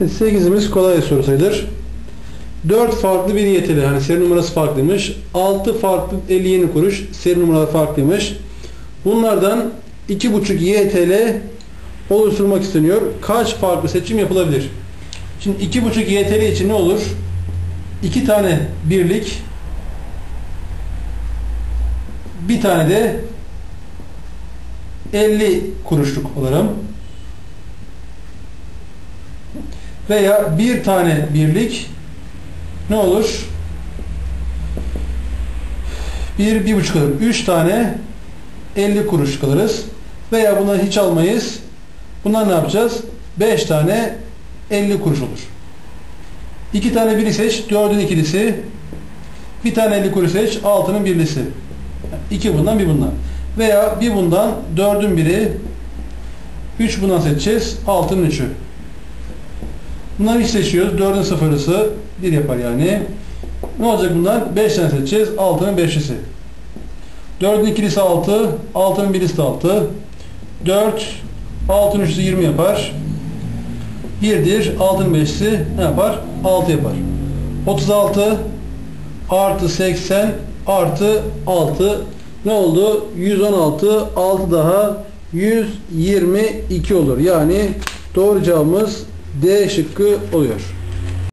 8'imiz kolay soru sayılır. 4 farklı bir YTL. Hani seri numarası farklıymış. 6 farklı 50 yeni kuruş. Seri numaraları farklıymış. Bunlardan 2.5 YTL oluşturmak isteniyor. Kaç farklı seçim yapılabilir? Şimdi 2.5 YTL için ne olur? 2 tane birlik bir tane de 50 kuruşluk alırım. Veya bir tane birlik ne olur? Bir, bir buçuk alırım. Üç tane 50 kuruş alırız. Veya bunları hiç almayız. Bunlar ne yapacağız? 5 tane 50 kuruş olur. 2 tane biri seç, 4'ün ikilisi. Bir tane 50 kuruş seç, 6'nın birlisi. 2 bundan, bir bundan. Veya bir bundan, 4'ün biri. 3 bundan seçeceğiz, 6'nın 3'ü. Bunları hiç seçiyoruz. 4'ün sıfırısı 1 yapar yani. Ne olacak bunlar? 5 tane seçeceğiz. 6'nın 5'lisi. 4'ün ikilisi 6. 6'nın birisi de 6. 4 6'nın 3'ü 20 yapar. 1'dir. 6'nın 5'si ne yapar? 6 yapar. 36 artı 80 artı 6 ne oldu? 116 6 daha 122 olur. Yani doğru cevabımız D şıkkı oluyor.